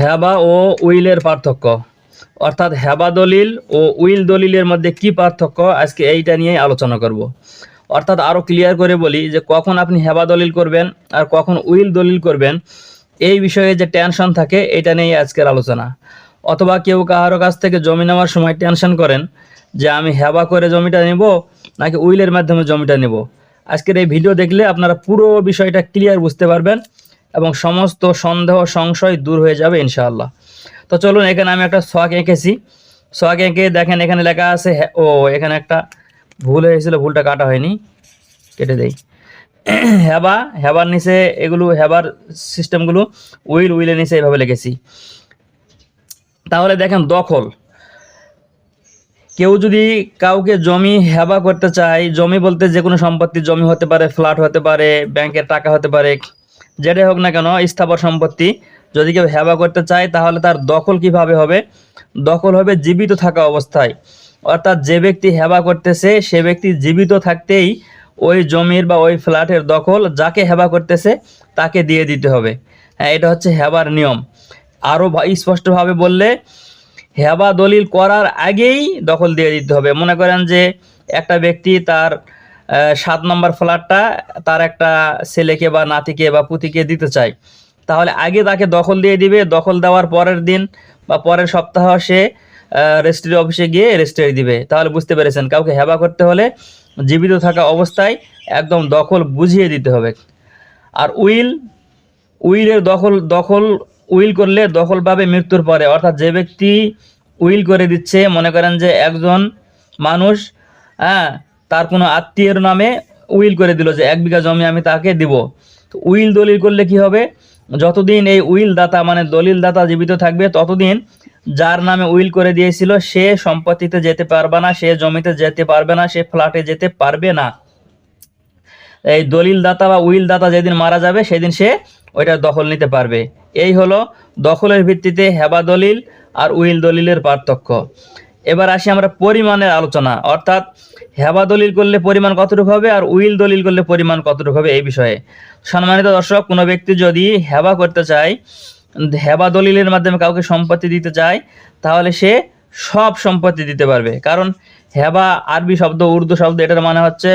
হেবা ও উইলের পার্থক্য। অর্থাৎ হ্যাবা দলিল ও উইল দলিলের মধ্যে কি পার্থক্য? আজকে এইটা নিয়ে আলোচনা করব। অর্থাৎ আরও ক্লিয়ার করে বলি যে কখন আপনি হেবা দলিল করবেন আর কখন উইল দলিল করবেন, এই বিষয়ে যে টেনশন থাকে, এটা নিয়ে আজকের আলোচনা। অথবা কেউ কারও কাছ থেকে জমি নেওয়ার সময় টেনশন করেন যে আমি হ্যাবা করে জমিটা নেব নাকি উইলের মাধ্যমে জমিটা নেব। আজকের এই ভিডিও দেখলে আপনারা পুরো বিষয়টা ক্লিয়ার বুঝতে পারবেন। এবং সমস্ত সন্দেহ, সংশয় দূর হয়ে যাবে ইনশাআল্লাহ। তো চলুন, এখানে আমি একটা সোয়াক এঁকেছি। সোয়াক এঁকে দেখেন, এখানে লেখা আছে হে- ও, এখানে একটা ভুল হয়েছিল, ভুলটা কাটা হয়নি। কেটে দেই। হেবা, হেবার নিচে এগুলো, হেবার সিস্টেমগুলো উইল, উইলের নিচে এভাবে লিখেছি। তাহলে দেখেন, দখল। কেউ যদি কাউকে জমি হেবা করতে চায়, জমি বলতে যে কোনো সম্পত্তি, জমি হতে পারে, ফ্ল্যাট হতে পারে, ব্যাংকের টাকা হতে পারে যেটাই হোক না কেন, স্থাবর সম্পত্তি যদি কেউ হেবা করতে চায়, তাহলে তার দখল কীভাবে হবে? দখল হবে জীবিত থাকা অবস্থায়। অর্থাৎ যে ব্যক্তি হেবা করতেছে, সে ব্যক্তি জীবিত থাকতেই ওই জমির বা ওই ফ্ল্যাটের দখল যাকে হেবা করতেছে, তাকে দিয়ে দিতে হবে। হ্যাঁ এটা হচ্ছে হেবার নিয়ম। আরও স্পষ্টভাবে বললে, হেবা দলিল করার আগেই দখল দিয়ে দিতে হবে। মনে করেন যে একটা ব্যক্তি তার সাত নম্বর ফ্ল্যাটটা তার একটা ছেলেকে বা নাতিকে বা পুতিকে দিতে চায়। তাহলে আগে তাকে দখল দিয়ে দিবে। দখল দেওয়ার পরের দিন বা পরের সপ্তাহ সে রেজিস্ট্রি অফিসে গিয়ে রেজিস্ট্রি দিবে। তাহলে বুঝতে পেরেছেন, কাউকে হেবা করতে হলে জীবিত থাকা অবস্থায় একদম দখল বুঝিয়ে দিতে হবে। আর উইল, উইলের দখল দখল, উইল করলে দখল পাবে মৃত্যুর পরে। অর্থাৎ যে ব্যক্তি উইল করে দিচ্ছে, মনে করেন যে একজন মানুষ হ্যাঁ তার কোনো আত্মীয়ের নামে উইল করে দিল যে এক বিঘা জমি আমি তাকে দিব। তো উইল দলিল করলে কি হবে? যতদিন এই উইল দাতা মানে দলিল দাতা জীবিত থাকবে, ততদিন যার নামে উইল করে দিয়েছিল, সে সম্পত্তিতে যেতে পারবে না, সে জমিতে যেতে পারবে না, সে ফ্ল্যাটে যেতে পারবে না। এই দলিল দাতা বা উইল দাতা যেদিন মারা যাবে, সেদিন সে ওইটা দখল নিতে পারবে। এই হলো দখলের ভিত্তিতে হেবা দলিল আর উইল দলিলের পার্থক্য। এবার আসি আমরা পরিমাণের আলোচনা। অর্থাৎ হেবা দলিল করলে পরিমাণ কতটুকু হবে আর উইল দলিল করলে পরিমাণ কতটুকু হবে এই বিষয়ে। সম্মানিত দর্শক, কোনো ব্যক্তি যদি হেবা করতে চায়, হেবা দলিলের মাধ্যমে কাউকে সম্পত্তি দিতে চায়, তাহলে সে সব সম্পত্তি দিতে পারবে। কারণ হেবা আরবি শব্দ, উর্দু শব্দ, এটার মানে হচ্ছে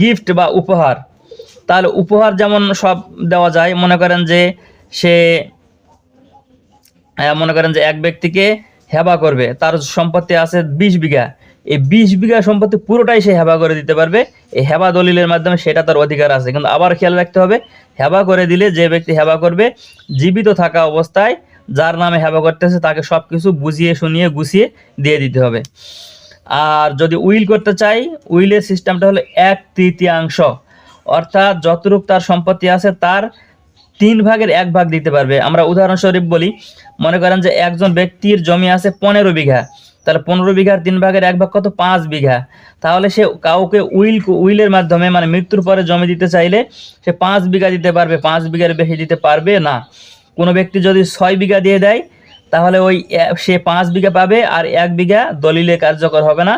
গিফট বা উপহার। তাহলে উপহার যেমন সব দেওয়া যায়, মনে করেন যে সে মনে করেন যে এক ব্যক্তিকে হেবা করবে, তার সম্পত্তি আছে বিশ বিঘা। এই বিশ বিঘা সম্পত্তি পুরোটাই সে হেবা করে দিতে পারবে। এই হেবা দলিলের মাধ্যমে সেটা তার অধিকার আছে। কিন্তু আবার খেয়াল রাখতে হবে, হেবা করে দিলে যে ব্যক্তি হেবা করবে, জীবিত থাকা অবস্থায় যার নামে হেবা করতেছে, তাকে সব কিছু বুঝিয়ে, শুনিয়ে, গুছিয়ে দিয়ে দিতে হবে। আর যদি উইল করতে চাই, উইলের সিস্টেমটা হলো এক তৃতীয়াংশ। অর্থাৎ যতটুক তার সম্পত্তি আছে, তার তিন ভাগের এক ভাগ দিতে পারবে। আমরা উদাহরণস্বরূপ বলি, মনে করেন যে একজন ব্যক্তির জমি আছে পনেরো বিঘা। তাহলে পনেরো বিঘার তিন ভাগের এক ভাগ কত? পাঁচ বিঘা। তাহলে সে কাউকে উইল উইলের মাধ্যমে মানে মৃত্যুর পরে জমি দিতে চাইলে সে পাঁচ বিঘা দিতে পারবে। পাঁচ বিঘার বেশি দিতে পারবে না। কোনো ব্যক্তি যদি ছয় বিঘা দিয়ে দেয়, তাহলে ওই সে পাঁচ বিঘা পাবে আর এক বিঘা দলিলে কার্যকর হবে না।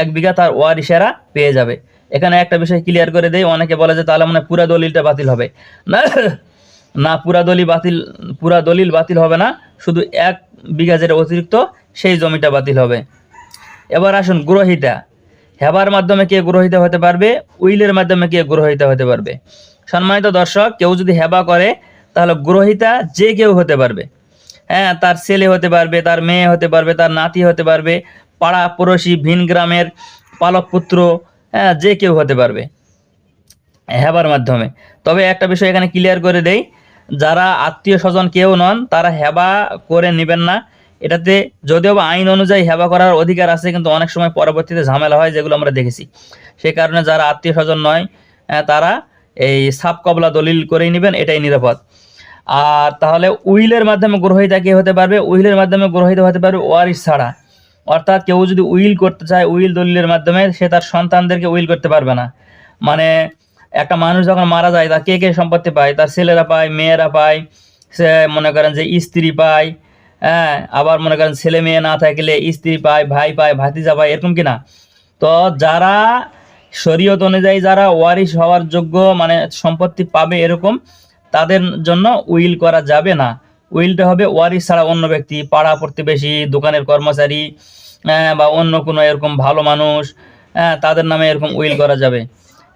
এক বিঘা তার ওয়ারিসেরা পেয়ে যাবে। এখানে একটা বিষয় ক্লিয়ার করে দেয় অনেকে বলে যে তাহলে মানে পুরা দলিলটা বাতিল হবে। না না, পুরা দলিল বাতিল, পুরা দলিল বাতিল হবে না, শুধু এক বিঘা যেটা অতিরিক্ত, সেই জমিটা বাতিল হবে। এবার আসুন গ্রহিতা। হেবার মাধ্যমে কে গ্রহিতা হতে পারবে? উইলের মাধ্যমে কে গ্রহিতা হতে পারবে? সম্মানিত দর্শক, কেউ যদি হেবা করে, তাহলে গ্রহিতা যে কেউ হতে পারবে। হ্যাঁ তার ছেলে হতে পারবে, তার মেয়ে হতে পারবে, তার নাতি হতে পারবে, পাড়া পড়োশি, ভিন গ্রামের পালক পুত্র হ্যাঁ যে কেউ হতে পারবে। হেবার মাধ্যমে। তবে একটা বিষয় এখানে ক্লিয়ার করে দেই যারা আত্মীয় স্বজন কেউ নন, তারা হেবা করে নেবেন না। এটাতে যদিও বা আইন অনুযায়ী হেবা করার অধিকার আছে, কিন্তু অনেক সময় পরবর্তীতে ঝামেলা হয়, যেগুলো আমরা দেখেছি। সেই কারণে যারা আত্মীয় স্বজন নয় তারা এই সাপ কবলা দলিল করেই নেবেন, এটাই নিরাপদ। আর তাহলে উইলের মাধ্যমে গ্রহিতা কে হতে পারবে? উইলের মাধ্যমে গ্রহিত হতে পারবে ওয়ারিশ ছাড়া। অর্থাৎ কেউ যদি উইল করতে চায়, উইল দলিলের মাধ্যমে, সে তার সন্তানদেরকে উইল করতে পারবে না। মানে একটা মানুষ যখন মারা যায় তার কে কে সম্পত্তি পায়? তার ছেলেরা পায় মেয়েরা পায় সে মনে করেন যে স্ত্রী পায় হ্যাঁ? আবার মনে করেন ছেলে মেয়ে না থাকলে স্ত্রী পায় ভাই পায় ভাতিজা পায় এরকম কি না তো যারা শরীয়ত অনুযায়ী যারা ওয়ারিশ হওয়ার যোগ্য মানে সম্পত্তি পাবে এরকম তাদের জন্য উইল করা যাবে না। উইলটা হবে ওয়ারিশ ছাড়া অন্য ব্যক্তি পাড়া প্রতিবেশী দোকানের কর্মচারী আহ, বা অন্য কোনো এরকম ভালো মানুষ হ্যাঁ তাদের নামে এরকম উইল করা যাবে।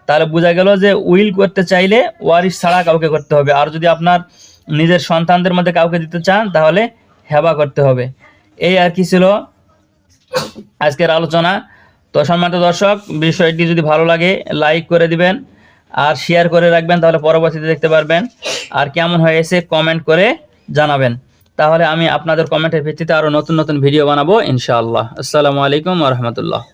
তাহলে বোঝা গেল যে উইল করতে চাইলে ওয়ারিশ ছাড়া কাউকে করতে হবে। আর যদি আপনার নিজের সন্তানদের মধ্যে কাউকে দিতে চান, তাহলে হেবা করতে হবে। এই আর কি ছিল আজকের আলোচনা। তো সম্মানিত দর্শক, বিষয়টি যদি ভালো লাগে, লাইক করে দিবেন আর শেয়ার করে রাখবেন, তাহলে পরবর্তীতে দেখতে পারবেন। আর কেমন হয়েছে কমেন্ট করে জানাবেন। তাহলে আমি আপনাদের কমেন্টের ভিত্তিতে আরও নতুন নতুন ভিডিও বানাবো, ইনশাআল্লাহ। আসসালামু আলাইকুম রহমতুল্লাহ।